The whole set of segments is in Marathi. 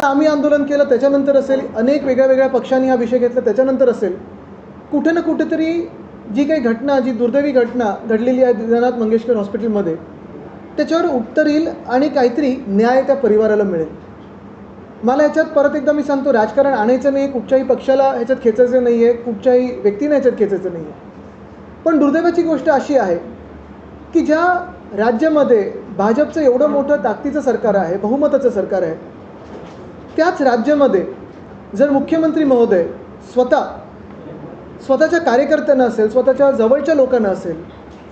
काल आम्ही आंदोलन केलं त्याच्यानंतर असेल अनेक वेगळ्या वेगळ्या पक्षांनी हा विषय घेतला. त्याच्यानंतर असेल कुठे ना कुठेतरी जी काही घटना जी दुर्दैवी घटना घडलेली आहे दीनानाथ मंगेशकर हॉस्पिटलमध्ये त्याच्यावर उत्तर येईल आणि काहीतरी न्याय त्या परिवाराला मिळेल. मला याच्यात परत एकदा मी सांगतो राजकारण आणायचं नाही कुठच्याही पक्षाला ह्याच्यात खेचायचं नाही आहे कुठच्याही व्यक्तीने ह्याच्यात खेचायचं नाही आहे पण दुर्दैवाची गोष्ट अशी आहे की ज्या राज्यामध्ये भाजपचं एवढं मोठं ताकदीचं सरकार आहे बहुमताचं सरकार आहे त्याच राज्यामध्ये जर मुख्यमंत्री महोदय स्वतः स्वतःच्या कार्यकर्त्यांना असेल स्वतःच्या जवळच्या लोकांना असेल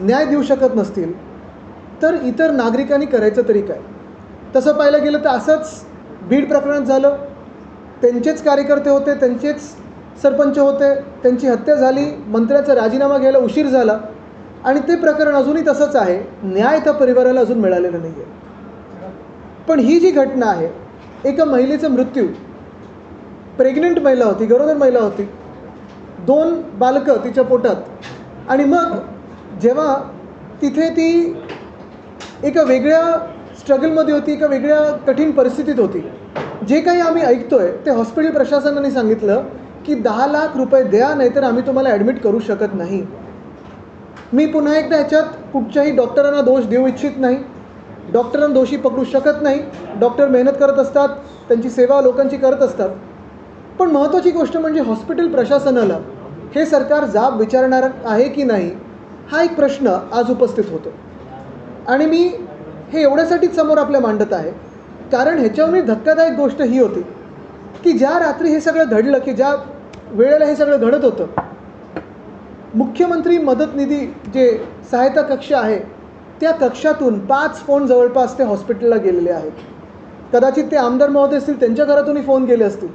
न्याय देऊ शकत नसतील तर इतर नागरिकांनी करायचं तरी काय? तसं पाहायला गेलं तर असंच बीड प्रकरणात झालं. त्यांचेच कार्यकर्ते होते त्यांचेच सरपंच होते त्यांची हत्या झाली मंत्र्याचा राजीनामा घ्यायला उशीर झाला आणि ते प्रकरण अजूनही तसंच आहे. न्याय त्या परिवाराला अजून मिळालेलं नाही आहे पण ही जी घटना आहे एका महिलेचा मृत्यू. प्रेग्नंट महिला होती गरोदर महिला होती. दोन बालकं तिच्या पोटात. आणि मग जेव्हा तिथे ती एका वेगळ्या स्ट्रगलमध्ये होती एका वेगळ्या कठीण परिस्थितीत होती. जे काही आम्ही ऐकतोय ते हॉस्पिटल प्रशासनाने सांगितलं की दहा लाख रुपये द्या नाहीतर आम्ही तुम्हाला ॲडमिट करू शकत नाही. मी पुन्हा एकदा ह्याच्यात कुठच्याही डॉक्टरांना दोष देऊ इच्छित नाही. डॉक्टरांना दोषी पकडू शकत नाही. डॉक्टर मेहनत करत असतात त्यांची सेवा लोकांची करत असतात. पण महत्त्वाची गोष्ट म्हणजे हॉस्पिटल प्रशासनाला हे सरकार जाब विचारणार आहे की नाही हा एक प्रश्न आज उपस्थित होतो. आणि मी हे एवढ्यासाठीच समोर आपल्या मांडत आहे कारण ह्याच्यावर धक्कादायक गोष्ट ही होती की ज्या रात्री हे सगळं घडलं की ज्या वेळेला हे सगळं घडत होतं मुख्यमंत्री मदत निधी जे सहायता कक्ष आहे त्या कक्षातून पाच फोन जवळपास ते हॉस्पिटलला गेलेले आहेत. कदाचित ते आमदार महोदय असतील त्यांच्या घरातूनही फोन गेले असतील.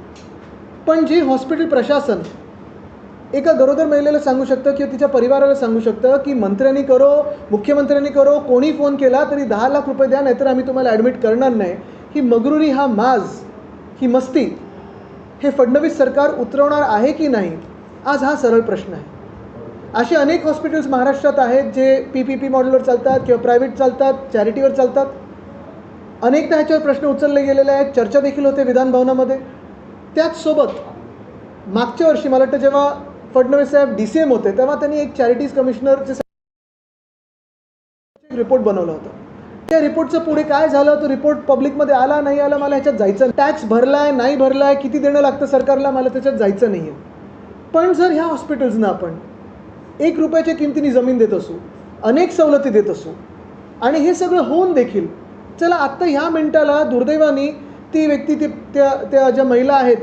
पण जे हॉस्पिटल प्रशासन एका गरोदर महिलेला सांगू शकतं किंवा तिच्या परिवाराला सांगू शकतं की मंत्र्यांनी करो मुख्यमंत्र्यांनी करो कोणी फोन केला तरी दहा लाख रुपये द्या नाहीतर आम्ही तुम्हाला ॲडमिट करणार नाही. ही मगरुरी हा माज ही मस्ती हे फडणवीस सरकार उतरवणार आहे की नाही? आज हा सरळ प्रश्न आहे. असे अनेक हॉस्पिटल्स महाराष्ट्रात आहेत जे पी पी पी मॉडेलवर चालतात किंवा प्रायव्हेट चालतात चॅरिटीवर चालतात. अनेकदा ह्याच्यावर प्रश्न उचलले गेलेले आहेत. चर्चा देखील होते विधानभवनामध्ये त्याचसोबत मागच्या वर्षी मला वाटतं जेव्हा फडणवीस साहेब डी सी एम होते तेव्हा त्यांनी एक चॅरिटीज कमिशनरचे रिपोर्ट बनवला होता. त्या रिपोर्टचं पुढे काय झालं तो रिपोर्ट पब्लिकमध्ये आला नाही आला मला ह्याच्यात जायचं टॅक्स भरलाय नाही भरलाय किती देणं लागतं सरकारला? मला त्याच्यात जायचं नाही आहे पण जर ह्या हॉस्पिटल्सना आपण एक रुपयाच्या किमतीने जमीन देत असू अनेक सवलती देत असू. आणि हे सगळं होऊन देखील चला आत्ता ह्या मिनिटाला दुर्दैवाने ती व्यक्ती ती त्या त्या ज्या महिला आहेत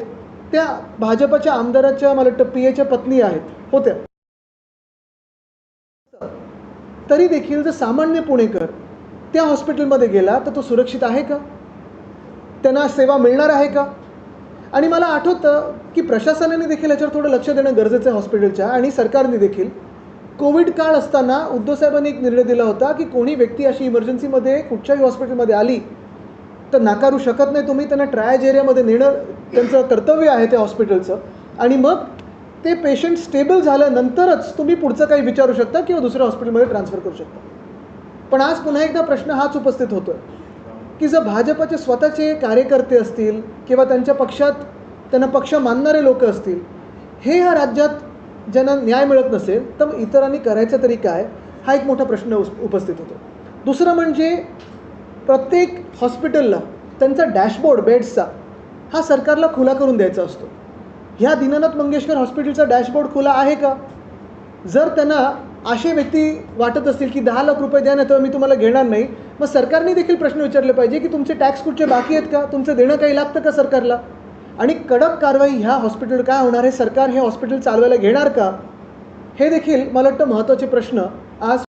त्या भाजपच्या आमदाराच्या मला वाटतं पी एच्या पत्नी आहेत होत्या. तरी देखील जर सामान्य पुणेकर त्या हॉस्पिटलमध्ये गेला तर तो सुरक्षित आहे का? त्यांना सेवा मिळणार आहे का? आणि मला आठवतं की प्रशासनाने देखील याच्यावर थोडं लक्ष देणं गरजेचं आहे हॉस्पिटलच्या आणि सरकारने देखील. कोविड काळ असताना उद्धव साहेबांनी एक निर्णय दिला होता की कोणी व्यक्ती अशी इमर्जन्सीमध्ये कुठच्याही हॉस्पिटलमध्ये आली तर नाकारू शकत नाही. तुम्ही त्यांना ट्रायज एरियामध्ये नेणं त्यांचं कर्तव्य आहे त्या हॉस्पिटलचं आणि मग ते पेशंट स्टेबल झाल्यानंतरच तुम्ही पुढचं काही विचारू शकता किंवा दुसऱ्या हॉस्पिटलमध्ये ट्रान्सफर करू शकता. पण आज पुन्हा एकदा प्रश्न हाच उपस्थित होतो की जर भाजपचे स्वतःचे कार्यकर्ते असतील किंवा त्यांच्या पक्षात त्यांना पक्ष मानणारे लोक असतील हे ह्या राज्यात ज्यांना न्याय मिळत नसेल तर इतरांनी करायचं तरी काय? हा एक मोठा प्रश्न उपस्थित होतो. दुसरं म्हणजे प्रत्येक हॉस्पिटलला त्यांचा डॅशबोर्ड बेड्सचा हा सरकारला खुला करून द्यायचा असतो. ह्या दीनानाथ मंगेशकर हॉस्पिटलचा डॅशबोर्ड खुला आहे का? जर त्यांना असे व्यक्ती वाटत असतील की दहा लाख रुपये द्या नाही तर मी तुम्हाला घेणार नाही. मग सरकारने देखील प्रश्न विचारले पाहिजे की तुमचे टॅक्स कुठचे बाकी आहेत का? तुमचं देणं काही लागतं का सरकारला? आणि कडक कारवाई ह्या हॉस्पिटल काय होणार आहे? सरकार हे हॉस्पिटल चालवायला घेणार का? हे देखील मला वाटतं महत्त्वाचे प्रश्न. आज